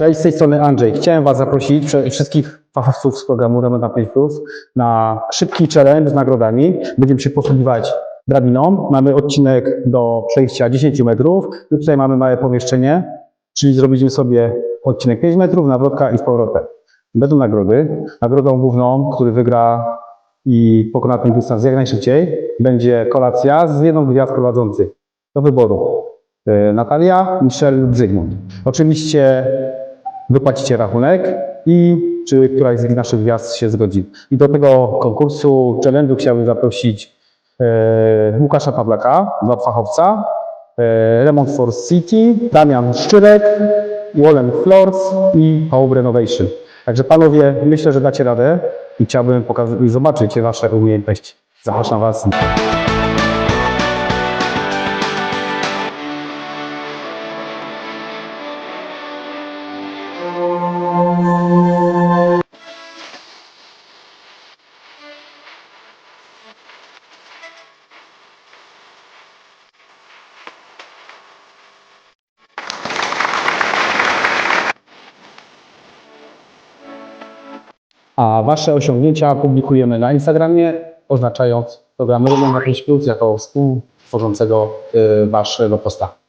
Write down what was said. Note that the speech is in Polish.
Cześć, z tej strony Andrzej. Chciałem Was zaprosić, wszystkich fachowców z programu Remona 5 na szybki challenge z nagrodami. Będziemy się posługiwać drabiną. Mamy odcinek do przejścia 10 metrów. I tutaj mamy małe pomieszczenie, czyli zrobiliśmy sobie odcinek 5 metrów, nawrotka i z powrotem. Będą nagrody. Nagrodą główną, który wygra i pokona ten dystans jak najszybciej, będzie kolacja z jedną gwiazd prowadzących do wyboru. E, Natalia, Michel Zygmunt. Oczywiście wypłacicie rachunek i czy któraś z naszych gwiazd się zgodzi. I do tego konkursu, challenge'u chciałbym zaprosić e, Łukasza Pawlaka, dwa fachowca, e, Remont for City, Damian Szczyrek, Wallen Floors i Home Renovation. Także panowie, myślę, że dacie radę i chciałbym zobaczyć wasze umiejętności. Zapraszam was. A wasze osiągnięcia publikujemy na Instagramie, oznaczając programy Roman 5 Plus jako współtworzącego y, waszego posta.